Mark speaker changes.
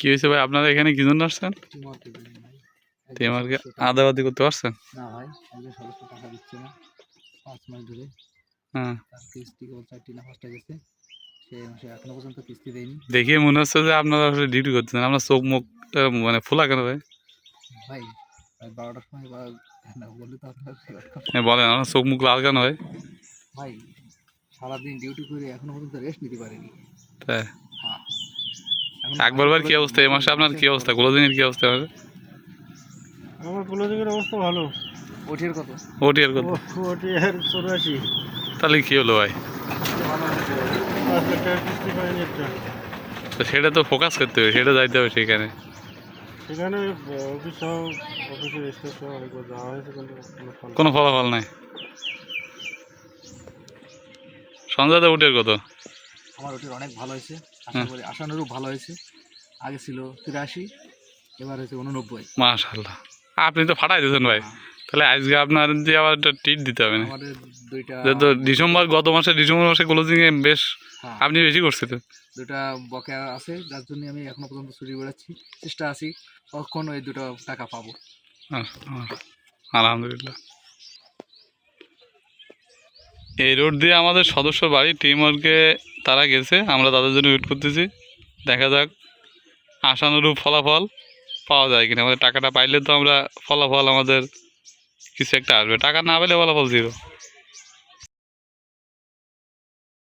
Speaker 1: কি হয়েছে ভাই? আপনারা এখানে কি জন্য আসছেন? আদাবাদি করতে পারছেন?
Speaker 2: না ভাই টাকা দিচ্ছে না পাঁচ মাস ধরে।
Speaker 1: হ্যাঁ।
Speaker 2: কিস্তি পাঁচটা গেছে
Speaker 1: দেখে মনে হচ্ছে যে আপনারা আসলে ডিউটি করতেছেন। আপনার চোখ মুখ মানে ফোলা কেন ভাই?
Speaker 2: বারোটার সময়।
Speaker 1: হ্যাঁ, বলেন আপনার চোখ মুখ লাল কেন ভাই?
Speaker 2: ভাই সারাদিন ডিউটি করে এখনও পর্যন্ত রেস্ট নিতে পারিনি।
Speaker 1: তাই।
Speaker 2: হ্যাঁ এখন
Speaker 1: কি অবস্থা? এই মাসে আপনার কি অবস্থা? ক্লোজিংয়ের কি অবস্থা হবে
Speaker 3: আমার অবস্থা ভালো।
Speaker 2: ওটির কত?
Speaker 1: কত?
Speaker 3: চৌরাশি।
Speaker 1: তাহলে কি হলো ভাই? তো সেটা তো ফোকাস করতে হবে সেটা যাইতে হবে সেখানে।
Speaker 3: সেখানে অফিস অফিসের স্টাফ অনেকবার যাওয়া হয়েছে কিন্তু কোনো
Speaker 1: ফলাফল নাই। সঞ্জয় দা উটের কত?
Speaker 2: আমার ওটির অনেক ভালো হয়েছে। আশা। করি আশানুরূপ ভালো হয়েছে। আগে ছিল তিরাশি এবার হয়েছে উননব্বই।
Speaker 1: মাশাল্লাহ আপনি তো ফাটাই দিয়েছেন ভাই। তাহলে আজকে আপনার যে আবার একটা টিট দিতে হবে না?
Speaker 2: আমাদের দুইটা
Speaker 1: তো ডিসেম্বর গত মাসে ডিসেম্বর মাসে ক্লোজিংয়ে বেশ
Speaker 2: হ্যাঁ,
Speaker 1: আপনি বেশি করছিলেন।
Speaker 2: দুটা বকেয়া আছে যার জন্য আমি এখনও পর্যন্ত ছুটি বেড়াচ্ছি। চেষ্টা আছি কখন ওই দুটো টাকা পাবো।
Speaker 1: আলহামদুলিল্লাহ। এই রোড দিয়ে আমাদের সদস্য বাড়ি টিম ওয়ার্কে তারা গেছে, আমরা তাদের জন্য ওয়েট করতেছি। দেখা যাক, আশানুরূপ ফলাফল পাওয়া যায় কিনা। আমাদের টাকাটা পাইলে তো আমরা ফলাফল আমাদের কিছু একটা আসবে। টাকা না পেলে ফলাফল জিরো